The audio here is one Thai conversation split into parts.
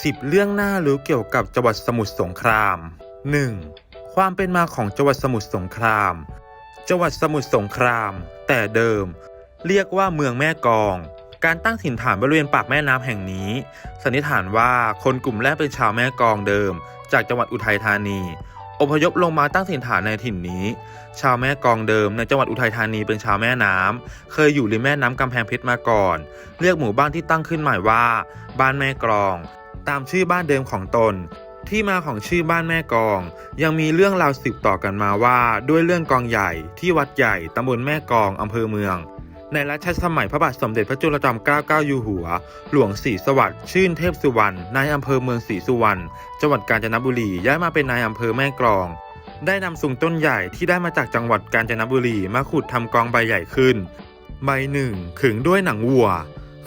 10 เรื่องน่ารู้เกี่ยวกับจังหวัดสมุทรสงคราม 1. ความเป็นมาของจังหวัดสมุทรสงคราม จังหวัดสมุทรสงคราม แต่เดิม เรียกว่าเมืองแม่กอง การตั้งถิ่นฐานบริเวณปากแม่น้ำแห่งนี้ สันนิษฐานว่าคนกลุ่มแรกเป็นชาวแม่กองเดิม จากจังหวัดอุทัยธานี อพยพลงมาตั้งถิ่นฐานในถิ่นนี้ ชาวแม่กองเดิมในจังหวัดอุทัยธานีเป็นชาวแม่น้ำเคยอยู่ริมแม่น้ำกำแพงเพชรมาก่อน เรียกหมู่บ้านที่ตั้งขึ้นใหม่ว่า บ้านแม่กลอง ตามชื่อบ้านเดิมของตน ที่มาของชื่อบ้านแม่กอง ยังมีเรื่องราวสืบต่อกันมาว่า ด้วยเรื่องกองใหญ่ที่วัดใหญ่ตำบลแม่กองอำเภอเมือง ในรัชสมัยพระบาทสมเด็จพระจุลจอมเกล้าเก้าอยู่หัว หลวงศรีสวัสดิ์ชื่นเทพสุวรรณนายอำเภอเมืองศรีสุวรรณจังหวัดกาญจนบุรีย้ายมาเป็นนายอำเภอแม่กลองได้นำสูงต้นใหญ่ที่ได้มาจากจังหวัดกาญจนบุรีมาขุดทำกองใบใหญ่ขึ้น ใบหนึ่งขึงด้วยหนังวัว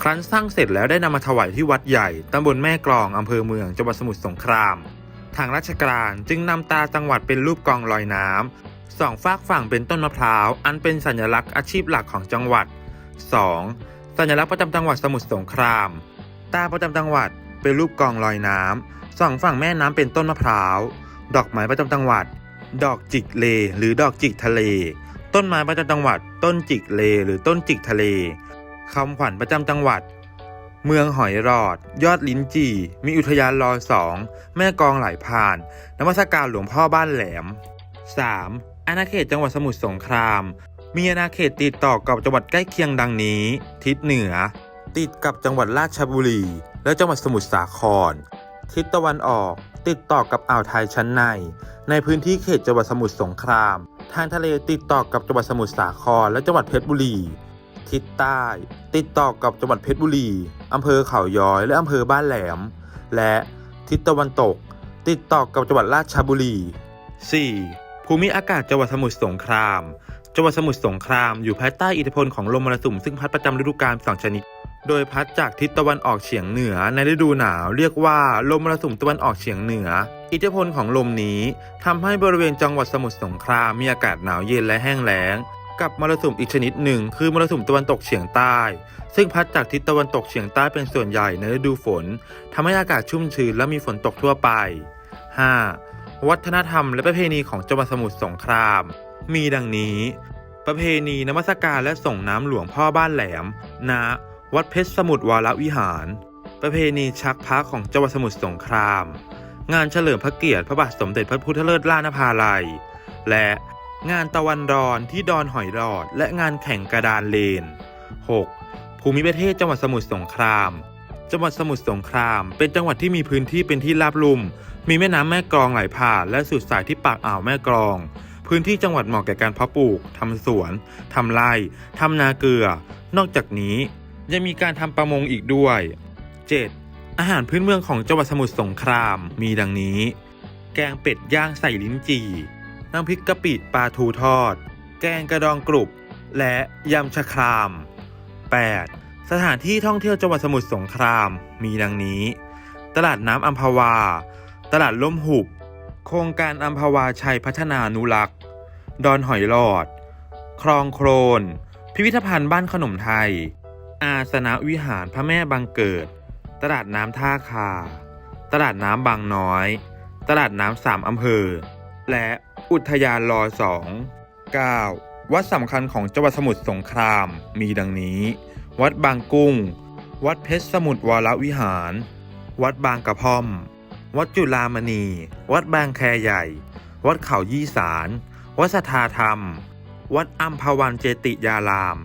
ครั้นสร้างเสร็จแล้วได้นำมาถวายที่วัดใหญ่ตำบลแม่กลองอำเภอเมืองจังหวัดสมุทรสงคราม ทางราชการจึงนำตาจังหวัดเป็นรูปกองลอยน้ำสองฝากฝั่งเป็นต้นมะพร้าว อันเป็นสัญลักษณ์อาชีพหลักของจังหวัด 2. สัญลักษณ์ประจำจังหวัดสมุทรสงคราม ตาประจำจังหวัดเป็นรูปกองลอยน้ำสองฝั่งแม่น้ำเป็นต้นมะพร้าว ดอกไม้ประจำจังหวัด ดอกจิกเล หรือดอกจิกทะเล ต้นไม้ประจำจังหวัด ต้นจิกเล หรือต้นจิกทะเล คำขวัญประจำจังหวัด เมืองหอยรอด ยอดลิ้นจี่ มีอุทยานรอสองแม่กองไหลผ่านนมัสการหลวงพ่อบ้านแหลม 3. อาณาเขตจังหวัดสมุทรสงคราม มีอาณาเขตติดต่อกับจังหวัดใกล้เคียงดังนี้ ทิศเหนือ ติดกับจังหวัดราชบุรี และจังหวัดสมุทรสาคร ทิศตะวันออกติดต่อกับอ่าวไทยชั้นใน ในพื้นที่เขตจังหวัดสมุทรสงคราม ทางทะเลติดต่อกับจังหวัดสมุทรสาครและจังหวัดเพชรบุรี ทิศใต้ ติดต่อกับจังหวัดเพชรบุรีอำเภอเขาย้อยและอำเภอบ้านแหลม และทิศตะวันตก ติดต่อกับจังหวัดราชบุรี 4. ภูมิอากาศจังหวัดสมุทรสงคราม จังหวัดสมุทรสงครามอยู่ภายใต้อิทธิพลของลมมรสุมซึ่งพัดประจำฤดูกาลสองชนิด โดยพัดจากทิศตะวันออกเฉียงเหนือในฤดูหนาวเรียกว่าลมมรสุมตะวันออกเฉียงเหนือ อิทธิพลของลมนี้ทำให้บริเวณจังหวัดสมุทรสงครามมีอากาศหนาวเย็นและแห้งแล้ง กับมรสุมอีกชนิดหนึ่ง คือมรสุมตะวันตกเฉียงใต้ ซึ่งพัดจากทิศตะวันตกเฉียงใต้เป็นส่วนใหญ่ในฤดูฝนทำให้อากาศชุ่มชื้นและมีฝนตกทั่วไป 5. วัฒนธรรมและประเพณีของจังหวัดสมุทรสงคราม มีดังนี้ ประเพณีนมัสการและส่งน้ำหลวงพ่อบ้านแหลมณวัดเพชรสมุทรวรวิหาร ประเพณีชักพระของจังหวัดสมุทรสงคราม งานเฉลิมพระเกียรติพระบาทสมเด็จพระพุทธเลิศล่านภาลัย และ งานตะวันรอนที่ดอนหอยรอด และงานแข่งกระดานเลน 6. ภูมิประเทศจังหวัดสมุทรสงคราม จังหวัดสมุทรสงคราม เป็นจังหวัดที่มีพื้นที่เป็นที่ราบลุ่ม มีแม่น้ำแม่กลองไหลผ่าน และสุดสายที่ปากอ่าวแม่กลอง พื้นที่จังหวัดเหมาะแก่การเพาะปลูกทำสวนทำไร่ทำนาเกลือ นอกจากนี้ยังมีการทำประมงอีกด้วย 7. อาหารพื้นเมืองของจังหวัดสมุทรสงครามมีดังนี้ แกงเป็ดย่างใส่ลิ้นจี่ น้ำพริกกะปิปลาทูทอด แกงกระดองกรุบ และยำชะคราม 8. สถานที่ท่องเที่ยวจังหวัดสมุทรสงครามมีดังนี้ ตลาดน้ำอัมพวา ตลาดล่มหุบ โครงการอัมพวาชัยพัฒนานุรักษ์ ดอนหอยหลอด คลองโครน พิพิธภัณฑ์บ้านขนมไทย อาสนะวิหารพระแม่บางเกิด ตลาดน้ำท่าคา ตลาดน้ำบางน้อย ตลาดน้ำสามอำเภอ และ อุทยานรอสอง 9. วัดสำคัญของจังหวัดสมุทรสงครามมีดังนี้ วัดบางกุ้ง วัดเพชรสมุทรวรวิหาร วัดบางกระพ่อม วัดจุฬามณี วัดบางแคใหญ่ วัดเขายี่สาร วัดสทธาธรรม วัดอัมพวันเจติยาราม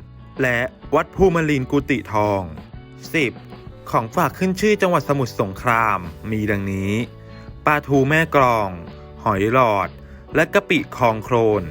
และวัดภูมิลินกุติทอง 10. ของฝากขึ้นชื่อจังหวัดสมุทรสงครามมีดังนี้ปลาทูแม่กลอง หอยหลอด และกะปิคลองโครน